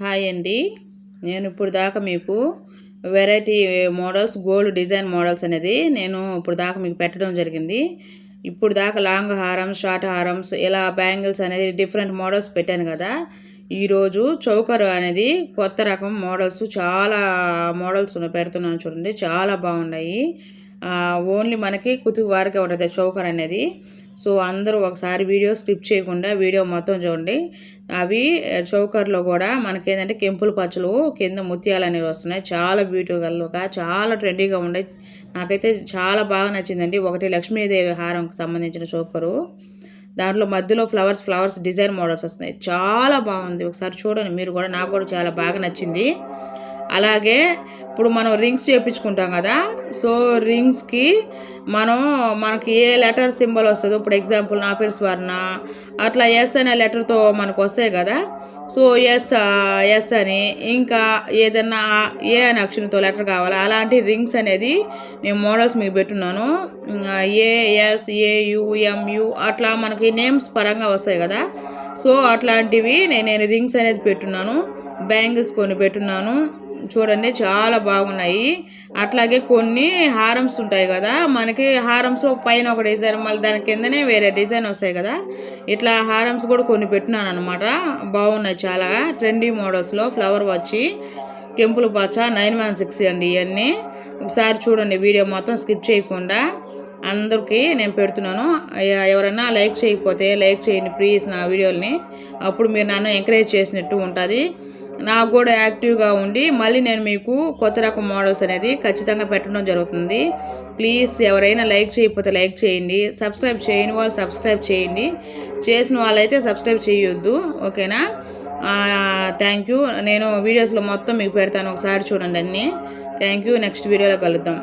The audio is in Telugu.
హాయ్ అండి. నేను ఇప్పుడు దాకా మీకు variety models gold design models అనేది నేను ఇప్పుడు దాకా మీకు పెట్టడం జరిగింది. ఇప్పుడు దాకా లాంగ్ హారమ్స్ షార్ట్ హారమ్స్ ఇలా బ్యాంగిల్స్ అనేది డిఫరెంట్ మోడల్స్ పెట్టాను కదా. ఈరోజు చౌకర్ అనేది కొత్త రకం మోడల్స్ చాలా మోడల్స్ పెడుతున్నాను చూడండి చాలా బాగున్నాయి. ఓన్లీ మనకి కుతుకు వారికి ఉంటుంది చౌకర్ అనేది. సో అందరూ ఒకసారి వీడియో స్కిప్ చేయకుండా వీడియో మొత్తం చూడండి. అవి చౌకర్లో కూడా మనకి ఏంటంటే పచ్చలు కింద ముత్యాలు అనేవి వస్తున్నాయి. చాలా బ్యూటిఫుల్గా చాలా ట్రెండీగా ఉండే నాకైతే చాలా బాగా నచ్చిందండి. ఒకటి లక్ష్మీదేవి హారంకి సంబంధించిన చౌకరు. దాంట్లో మధ్యలో ఫ్లవర్స్ ఫ్లవర్స్ డిజైన్ మోడల్స్ వస్తున్నాయి. చాలా బాగుంది. ఒకసారి చూడండి. మీరు కూడా నాకు కూడా చాలా బాగా నచ్చింది. అలాగే ఇప్పుడు మనం రింగ్స్ చేయించుకుంటాం కదా సో రింగ్స్కి మనం మనకి ఏ లెటర్ సింబల్ వస్తుందో ఇప్పుడు ఎగ్జాంపుల్ నా పేరు స్వర్ణ అట్లా ఎస్ అనే లెటర్తో మనకు వస్తాయి కదా సో ఎస్ ఎస్ అని ఇంకా ఏదన్నా ఏ అనే అక్షరంతో లెటర్ కావాలా అలాంటి రింగ్స్ అనేది నేను మోడల్స్ మీకు పెట్టున్నాను. ఏ ఎస్ ఏ అట్లా మనకి నేమ్స్ పరంగా వస్తాయి కదా సో అట్లాంటివి నేను రింగ్స్ అనేది పెట్టున్నాను బ్యాంగిల్స్ కొన్ని పెట్టున్నాను. చూడండి చాలా బాగున్నాయి. అట్లాగే కొన్ని హారమ్స్ ఉంటాయి కదా మనకి హారమ్స్ పైన ఒక డిజైన్ మళ్ళీ దాని కిందనే వేరే డిజైన్ వస్తాయి కదా. ఇట్లా హారమ్స్ కూడా కొన్ని పెట్టినాను అనమాట బాగున్నాయి చాలా. ట్రెండీ మోడల్స్లో ఫ్లవర్ వచ్చి కెంపులు పచ్చ నైన్ వన్ సిక్స్ అండి ఇవన్నీ. ఒకసారి చూడండి వీడియో మొత్తం స్కిప్ చేయకుండా అందరికీ నేను పెడుతున్నాను. ఎవరైనా లైక్ చేయకపోతే లైక్ చేయండి ప్లీజ్ నా వీడియోని అప్పుడు మీరు నన్ను ఎంకరేజ్ చేసినట్టు ఉంటుంది. నాకు కూడా యాక్టివ్గా ఉండి మళ్ళీ నేను మీకు కొత్త రకం మోడల్స్ అనేది ఖచ్చితంగా పెట్టడం జరుగుతుంది. ప్లీజ్ ఎవరైనా లైక్ చేయకపోతే లైక్ చేయండి. సబ్స్క్రైబ్ చేయని వాళ్ళు సబ్స్క్రైబ్ చేయండి. చేసిన వాళ్ళైతే సబ్స్క్రైబ్ చేయొద్దు. ఓకేనా? Thank you. నేను వీడియోస్లో మొత్తం మీకు పెడతాను. ఒకసారి చూడండి అన్నీ. Thank you. నెక్స్ట్ వీడియోలో కలుద్దాం.